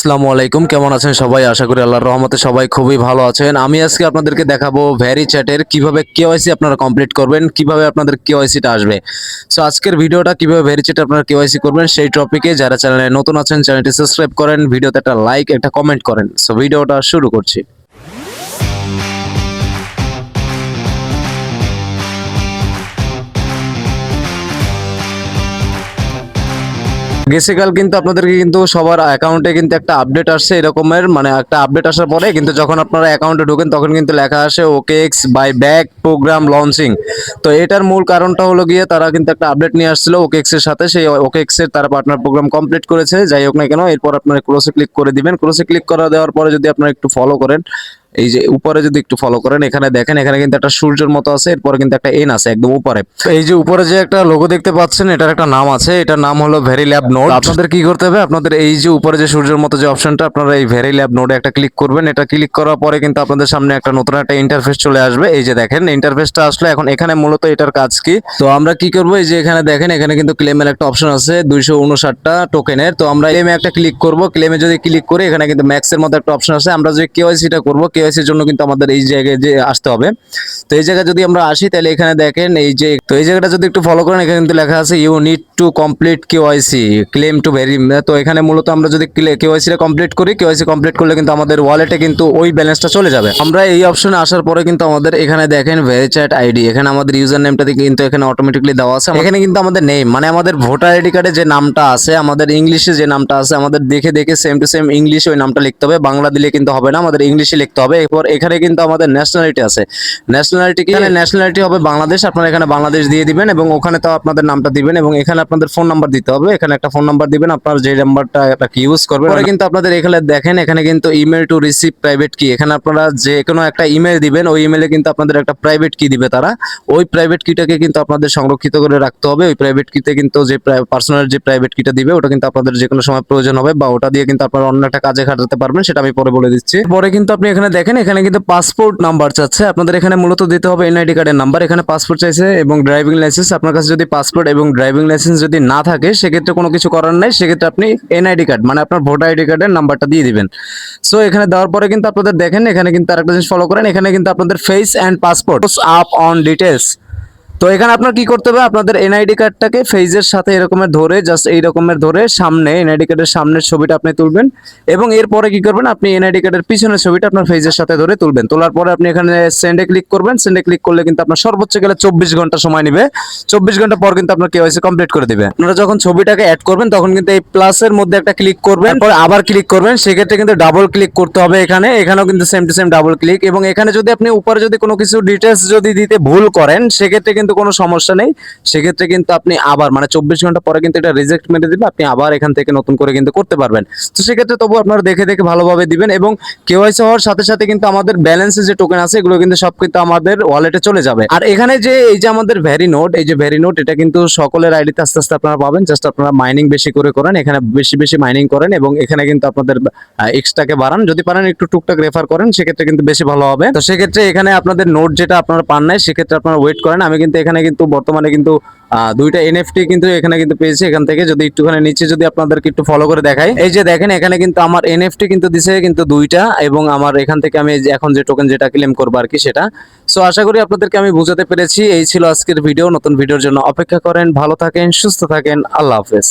আসসালামু আলাইকুম, কেমন আছেন সবাই? আশা করি আল্লাহর রহমতে সবাই খুবই ভালো আছেন। আমি আজকে আপনাদেরকে দেখাবো ভ্যারি চ্যাটের কীভাবে কেওয়াইসি আপনারা কমপ্লিট করবেন, কীভাবে আপনাদের কেওয়াইসিটা আসবে। সো আজকের ভিডিওটা কীভাবে ভ্যারি চ্যাটে আপনারা কেওয়াইসি করবেন, সেই টপিকে যারা চ্যানেলে নতুন আছেন, চ্যানেলটি সাবস্ক্রাইব করেন, ভিডিওতে একটা লাইক একটা কমেন্ট করেন। সো ভিডিওটা শুরু করছি। গেছেকাল কিন্তু আপনাদেরকে কিন্তু সবার অ্যাকাউন্টে কিন্তু একটা আপডেট আসছে এরকমের মানে একটা আপডেট আসার পরে কিন্তু যখন আপনারা অ্যাকাউন্টে ঢোকেন তখন কিন্তু লেখা আসে okay X buy back program launching তো এটার মূল কারণটা হলো গিয়ে তারা কিন্তু একটা আপডেট নিয়ে আসছিল ওকে এক্সের সাথে, সেই ওকে এক্সের তারা পার্টনার প্রোগ্রাম কমপ্লিট করেছে। যাই হোক না কেন, এরপর আপনারা ক্লোজে ক্লিক করে দিবেন। ক্লোজে ক্লিক করা দেওয়ার পরে যদি আপনারা একটু ফলো করেন এই যে উপরে যদি একটু ফলো করেন এখানে দেখেন এখানে কিন্তু একটা সূর্যের মতো আছে এরপরে কিন্তু একটা এন আছে একদম উপরে। এই যে উপরে যে একটা লোগো দেখতে পাচ্ছেন এটার একটা নাম আছে এটার নাম হলো ভেরি ল্যাব নোড আপনাদের কি করতে হবে? আপনাদের এই যে উপরে যে সূর্যের মতো যে অপশনটা আপনারা এই ভেরি ল্যাব নোডে একটা ক্লিক করবেন। এটা ক্লিক করার পরে কিন্তু আপনাদের সামনে একটা নতুন একটা ইন্টারফেস চলে আসবে। এই যে দেখেন ইন্টারফেসটা আসলে এখন এখানে মূলত এটার কাজ কি? তো আমরা কি করব? এই যে এখানে দেখেন এখানে কিন্তু ক্লেমের একটা অপশন আছে দুইশো উনষাটটা টোকেনের তো আমরা ক্লেমে একটা ক্লিক করব। ক্লেমে যদি ক্লিক করি এখানে কিন্তু ম্যাক্সের মতো একটা অপশন আছে। আমরা যদি কেওয়াইসিটা করব কেওয়াইসির জন্য কিন্তু আমাদের এই জায়গায় যে আসতে হবে। তো এই জায়গায় যদি আমরা আসি, তাহলে এখানে দেখেন এই যে, তো এই জায়গাটা যদি একটু ফলো করেন, এখানে কিন্তু লেখা আছে you need to complete KYC claim to very তো এখানে মূলত আমরা যদি কেওয়াইসিটা কমপ্লিট করি কেওয়াইসি কমপ্লিট করলে কিন্তু আমাদের ওয়ালেটে কিন্তু ওই ব্যালেন্সটা চলে যাবে। আমরা এই অপশনে আসার পরে কিন্তু আমাদের এখানে দেখেন ভেরিচ্যাট আইডি এখানে আমাদের ইউজার নেমটা কিন্তু এখানে অটোমেটিকলি দেওয়া আছে। এখানে কিন্তু আমাদের নেম মানে আমাদের ভোটার আইডি কার্ডে যে নামটা আছে, আমাদের ইংলিশে যে নামটা আছে, আমাদের দেখে দেখে সেম টু সেম ইংলিশে ওই নামটা লিখতে হবে। বাংলা দিলে কিন্তু হবে না, আমাদের ইংলিশে লিখতে হবে। এরপর এখানে কিন্তু আমাদের ন্যাশনালিটি আছে। ন্যাশনালিটি কি? ন্যাশনালিটি হবে বাংলাদেশ আপনারা এখানে বাংলাদেশ দিয়ে দিবেন এবং ওখানে তো আপনাদের নামটা দিবেন এবং এখানে আপনাদের ফোন নাম্বার দিতে হবে। এখানে একটা ফোন নাম্বার দিবেন আপনার যে নাম্বারটা ইউজ করবেন। পরে কিন্তু আপনাদের এখানে দেখেন এখানে কিন্তু ইমেল টু রিসিভ প্রাইভেট কি এখানে আপনারা যে কোনো একটা ইমেল দিবেন ওই ইমেলে কিন্তু আপনাদের একটা প্রাইভেট কি দিবে তারা। ওই প্রাইভেট কিটাকে কিন্তু আপনাদের সংরক্ষিত করে রাখতে হবে। ওই প্রাইভেট কিতে কিন্তু যে পার্সোনাল যে প্রাইভেট কিটা দিবে ওটা কিন্তু আপনাদের যে কোনো সময় প্রয়োজন হবে বা ওটা দিয়ে কিন্তু আপনারা অন্য একটা কাজে খাটাতে পারবেন সেটা আমি পরে বলে দিচ্ছি। পরে কিন্তু আপনি এখানে দেখেন, এখানে কিন্তু পাসপোর্ট নাম্বার চাচ্ছে আপনাদের এখানে মূলত দিতে হবে এনআইডি কার্ডের নাম্বার এখানে পাসপোর্ট চাইছে এবং ড্রাইভিং লাইসেন্স আপনার কাছে যদি পাসপোর্ট এবং ড্রাইভিং লাইসেন্স যদি না থাকে, সেক্ষেত্রে কোনো কিছু করার নাই। সেক্ষেত্রে আপনি এনআইডি কার্ড মানে আপনার ভোটার আইডি কার্ডের নাম্বারটা দিয়ে দিবেন। সো এখানে দেওয়ার পরে কিন্তু আপনাদের দেখেন, এখানে কিন্তু আরেকটা জিনিস ফলো করেন। এখানে কিন্তু আপনাদের face and passport up on details তো এখানে আপনার কি করতে হবে? আপনাদের এনআইডি কার্ডটাকে ফেজের সাথে এরকমের ধরে জাস্ট এই রকমের ধরে সামনে এনআইডি কার্ডের সামনের ছবিটা আপনি তুলবেন এবং এরপরে কি করবেন? আপনি এনআইডি কার্ডের পিছনের ছবিটা আপনার ফেজের সাথে ধরে তুলবেন। তোলার পরে আপনি এখানে সেন্ডে ক্লিক করবেন। সেন্ডে ক্লিক করলে কিন্তু আপনার সর্বোচ্চ গেলে চব্বিশ ঘণ্টা সময় নেবে। চব্বিশ ঘণ্টা পর কিন্তু আপনার কেওয়াইসি কমপ্লিট করে দিবে। আপনারা যখন ছবিটাকে অ্যাড করবেন, তখন কিন্তু এই প্লাসের মধ্যে একটা ক্লিক করবেন। পরে আবার ক্লিক করবেন। সেক্ষেত্রে কিন্তু ডাবল ক্লিক করতে হবে এখানে। এখানেও কিন্তু same to same double click এবং এখানে যদি আপনি উপরে যদি কোনো কিছু ডিটেলস যদি দিতে ভুল করেন, সেক্ষেত্রে কিন্তু কোনো সমস্যা নেই। সেক্ষেত্রে কিন্তু আপনি আবার মানে চব্বিশ ঘণ্টা পরে কিন্তু এটা রিজেক্ট মেরে দিবে, আপনি আবার এখান থেকে নতুন করে কিন্তু করতে পারবেন। তো সেক্ষেত্রে তবু আপনারা দেখে দেখে ভালোভাবে দিবেন এবং কেওয়াইসি হওয়ার সাথে সাথে কিন্তু আমাদের ব্যালেন্সে যে টোকেন আছে, এগুলো কিন্তু সব কিন্তু আমাদের ওয়ালেটে চলে যাবে। আর এখানে যে এই যে আমাদের ভ্যারি নোট এই যে ভ্যারি নোট এটা কিন্তু সকলের আইডিতে আস্তে আস্তে আপনারা পাবেন। জাস্ট আপনারা মাইনিং বেশি করে করেন, এখানে বেশি বেশি মাইনিং করেন এবং এখানে কিন্তু আপনাদের এক্সট্রাকে বাড়ান। যদি পারেন একটু টুকটাক রেফার করেন, সেক্ষেত্রে কিন্তু বেশি ভালো হবে। তো সেক্ষেত্রে এখানে আপনাদের নোট যেটা আপনারা পান নাই, সেক্ষেত্রে আপনারা ওয়েট করেন। আমি কিন্তু এখানে কিন্তু বর্তমানে কিন্তু দুইটা এনএফটি কিন্তু এখানে কিন্তু পেয়েছে এখান থেকে। যদি একটুখানি নিচে যদি আপনাদেরকে একটু ফলো করে দেখাই। এই যে দেখেন, এখানে কিন্তু আমার এনএফটি কিন্তু দিছে কিন্তু দুইটা এবং আমার এখান থেকে আমি এখন যে টোকেন যেটা ক্লেম করব আর কি সেটা। সো আশা করি আপনাদেরকে আমি বুঝাতে পেরেছি। এই ছিল আজকের ভিডিও নতুন ভিডিওর জন্য অপেক্ষা করেন। ভালো থাকেন, সুস্থ থাকেন। আল্লাহ হাফেজ।